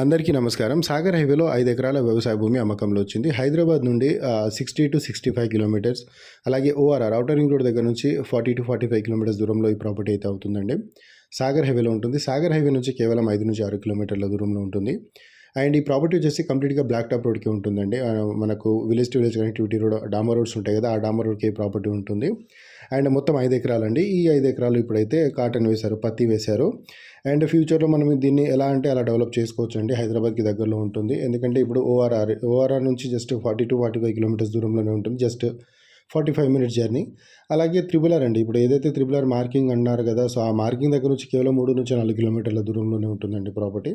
అందరికీ నమస్కారం. సాగర్ హైవేలో ఐదు ఎకరాల వ్యవసాయ భూమి అమ్మకంలో వచ్చింది. హైదరాబాద్ నుండి sixty two sixty five kilometres అలాగే ఓఆర్ఆర్ అవుటర్ రింగ్ రోడ్ దగ్గర నుంచి forty two forty five kilometres దూరంలో ఈ ప్రాపర్టీ అయితే అవుతుందండి. సాగర్ హైవేలో ఉంటుంది. సాగర్ హైవే నుంచి కేవలం ఐదు నుంచి ఆరు కిలోమీటర్ల దూరంలో ఉంటుంది. అండ్ ఈ ప్రాపర్టీ వచ్చేసి కంప్లీట్గా బ్లాక్ టాప్ రోడ్కి ఉంటుందండి. మనకు village to village connectivity road damar roads ఉంటాయి కదా ఆ డామర్ రోడ్కి ప్రాపర్టీ ఉంటుంది. అండ్ మొత్తం ఐదు ఎకరాలండి. ఈ ఐదు ఎకరాలు ఇప్పుడైతే కాటన్ వేశారు పత్తి వేశారు. అండ్ ఫ్యూచర్లో మనం దీన్ని ఎలా అంటే అలా డెవలప్ చేసుకోవచ్చు అండి హైదరాబాద్కి దగ్గరలో ఉంటుంది. ఎందుకంటే ఇప్పుడు ఓఆర్ఆర్ ఓఆర్ఆర్ నుంచి just forty two forty five kilometres దూరంలోనే ఉంటుంది. Just forty five minutes journey. అలాగే త్రిబుల్ ఆర్ అండి. ఇప్పుడు ఏదైతే త్రిబుల్ ఆర్ మార్కింగ్ అన్నారు కదా సో ఆ మార్కింగ్ దగ్గర నుంచి కేవలం మూడు నుంచి నాలుగు కిలోమీటర్ల దూరంలోనే ఉంటుందండి ప్రాపర్టీ.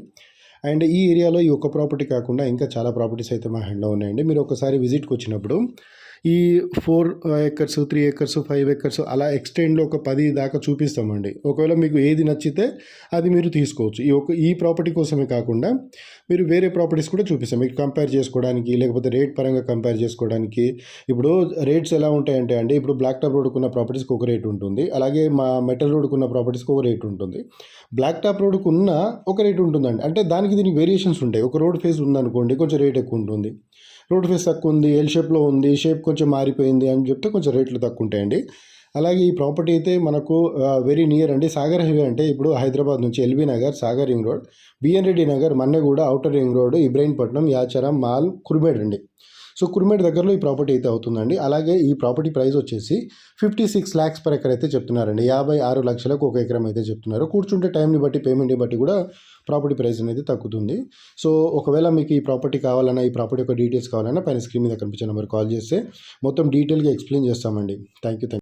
అండ్ ఈ ఏరియాలో ఈ ఒక్క ప్రాపర్టీ కాకుండా ఇంకా చాలా ప్రాపర్టీస్ అయితే మా హ్యాండ్లో ఉన్నాయండి. మీరు ఒకసారి విజిట్కి వచ్చినప్పుడు ఈ four acres three acres five acres అలా ఎక్స్టెండ్లో ఒక పది దాకా చూపిస్తామండి. ఒకవేళ మీకు ఏది నచ్చితే అది మీరు తీసుకోవచ్చు. ఈ ఒక ఈ ప్రాపర్టీ కోసమే కాకుండా మీరు వేరే ప్రాపర్టీస్ కూడా చూపిస్తాం. మీకు కంపేర్ చేసుకోవడానికి లేకపోతే రేట్ పరంగా కంపేర్ చేసుకోవడానికి. ఇప్పుడు రేట్స్ ఎలా ఉంటాయంటే అండి ఇప్పుడు బ్లాక్ టాప్ రోడ్కు ఉన్న ప్రాపర్టీస్కి ఒక రేట్ ఉంటుంది. అలాగే మా మెటల్ రోడ్కు ఉన్న ప్రాపర్టీస్కి ఒక రేట్ ఉంటుంది. బ్లాక్ టాప్ రోడ్కు ఉన్న ఒక రేట్ ఉంటుందండి. అంటే దానికి దీనికి వేరియేషన్స్ ఉంటాయి. ఒక రోడ్ ఫేస్ ఉందనుకోండి కొంచెం రేట్ ఎక్కువ ఉంటుంది. రోడ్ ఫేస్ తక్కువ ఉంది ఎల్ షేప్లో ఉంది షేప్ కొంచెం మారిపోయింది అని చెప్తే కొంచెం రేట్లు తక్కువ ఉంటాయండి. అలాగే ఈ ప్రాపర్టీ అయితే మనకు వెరీ నియర్ అండి. సాగర్ హైవే అంటే ఇప్పుడు హైదరాబాద్ నుంచి LB Nagar Sagar ring road BN Reddy Nagar Manneguda outer ring road Ibrahimpatnam Yacharam mall Kurmed అండి సో కుర్మేడ్ దగ్గరలో ఈ ప్రాపర్టీ అయితే అవుతుందండి. అలాగే ఈ ప్రాపర్టీ ప్రైస్ వచ్చేసి fifty six lakhs per acre అయితే చెప్తున్నారండి. యాభై ఆరు లక్షలకు ఒక ఎకరం అయితే చెప్తున్నారు. కూర్చుంటే టైంని బట్టి పేమెంట్ని బట్టి కూడా ప్రాపర్టీ ప్రైస్ అనేది తగ్గుతుంది. సో ఒకవేళ మీకు ఈ ప్రాపర్టీ కావాలన్నా ఈ ప్రాపర్టీ యొక్క డీటెయిల్స్ కావాలన్నా పైన స్క్రీన్ మీద కనిపించే నెంబర్ కాల్ చేస్తే మొత్తం డీటెయిల్గా ఎక్స్ప్లెయిన్ చేస్తామండి. Thank you thank